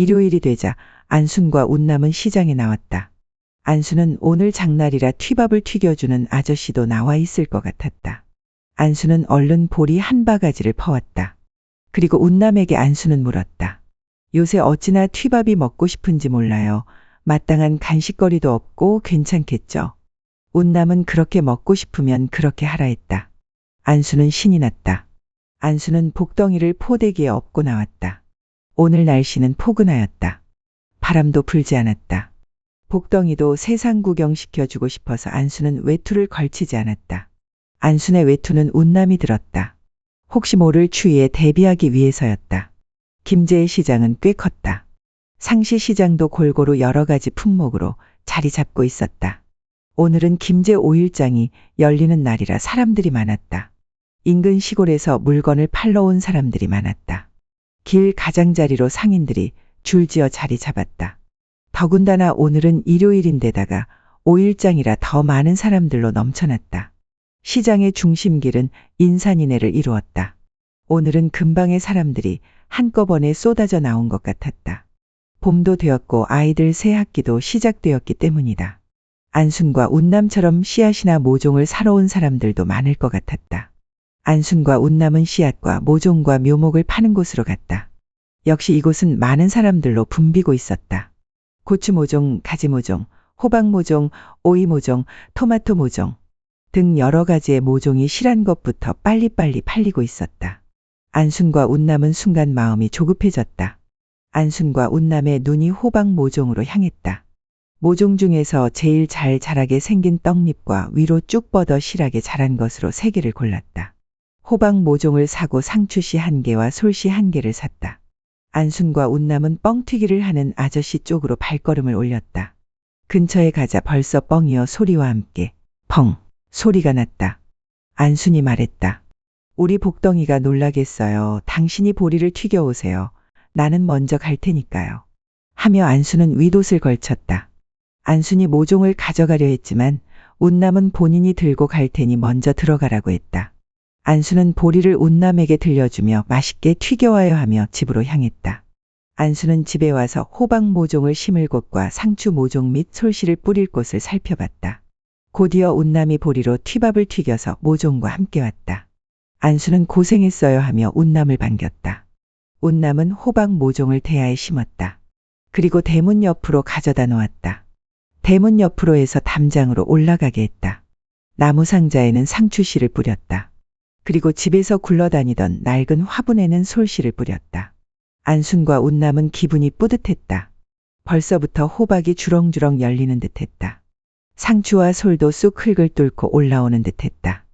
일요일이 되자 안순과 운남은 시장에 나왔다. 안수는 오늘 장날이라 튀밥을 튀겨주는 아저씨도 나와 있을 것 같았다. 안수는 얼른 보리 한 바가지를 퍼왔다. 그리고 운남에게 안수는 물었다. 요새 어찌나 튀밥이 먹고 싶은지 몰라요. 마땅한 간식거리도 없고 괜찮겠죠. 운남은 그렇게 먹고 싶으면 그렇게 하라 했다. 안수는 신이 났다. 안수는 복덩이를 포대기에 엎고 나왔다. 오늘 날씨는 포근하였다. 바람도 불지 않았다. 복덩이도 세상 구경시켜주고 싶어서 안수는 외투를 걸치지 않았다. 안순의 외투는 운남이 들었다. 혹시 모를 추위에 대비하기 위해서였다. 김제의 시장은 꽤 컸다. 상시 시장도 골고루 여러 가지 품목으로 자리 잡고 있었다. 오늘은 김제 5일장이 열리는 날이라 사람들이 많았다. 인근 시골에서 물건을 팔러 온 사람들이 많았다. 길 가장자리로 상인들이 줄지어 자리 잡았다. 더군다나 오늘은 일요일인데다가 5일장이라 더 많은 사람들로 넘쳐났다. 시장의 중심길은 인산인해를 이루었다. 오늘은 근방의 사람들이 한꺼번에 쏟아져 나온 것 같았다. 봄도 되었고 아이들 새 학기도 시작되었기 때문이다. 안순과 운남처럼 씨앗이나 모종을 사러 온 사람들도 많을 것 같았다. 안순과 운남은 씨앗과 모종과 묘목을 파는 곳으로 갔다. 역시 이곳은 많은 사람들로 붐비고 있었다. 고추 모종, 가지 모종, 호박 모종, 오이 모종, 토마토 모종 등 여러 가지의 모종이 실한 것부터 빨리빨리 팔리고 있었다. 안순과 운남은 순간 마음이 조급해졌다. 안순과 운남의 눈이 호박 모종으로 향했다. 모종 중에서 제일 잘 자라게 생긴 떡잎과 위로 쭉 뻗어 실하게 자란 것으로 세 개를 골랐다. 호박 모종을 사고 상추씨 한 개와 솔씨 한 개를 샀다. 안순과 운남은 뻥튀기를 하는 아저씨 쪽으로 발걸음을 올렸다. 근처에 가자 벌써 뻥이어 소리와 함께 펑 소리가 났다. 안순이 말했다. 우리 복덩이가 놀라겠어요. 당신이 보리를 튀겨오세요. 나는 먼저 갈 테니까요. 하며 안순은 윗옷을 걸쳤다. 안순이 모종을 가져가려 했지만 운남은 본인이 들고 갈 테니 먼저 들어가라고 했다. 안수는 보리를 운남에게 들려주며 맛있게 튀겨와야 하며 집으로 향했다. 안수는 집에 와서 호박 모종을 심을 곳과 상추 모종 및 솔씨를 뿌릴 곳을 살펴봤다. 곧이어 운남이 보리로 튀밥을 튀겨서 모종과 함께 왔다. 안수는 고생했어요 하며 운남을 반겼다. 운남은 호박 모종을 대야에 심었다. 그리고 대문 옆으로 가져다 놓았다. 대문 옆으로 해서 담장으로 올라가게 했다. 나무 상자에는 상추씨를 뿌렸다. 그리고 집에서 굴러다니던 낡은 화분에는 솔씨를 뿌렸다. 안순과 운남은 기분이 뿌듯했다. 벌써부터 호박이 주렁주렁 열리는 듯했다. 상추와 솔도 쑥 흙을 뚫고 올라오는 듯했다.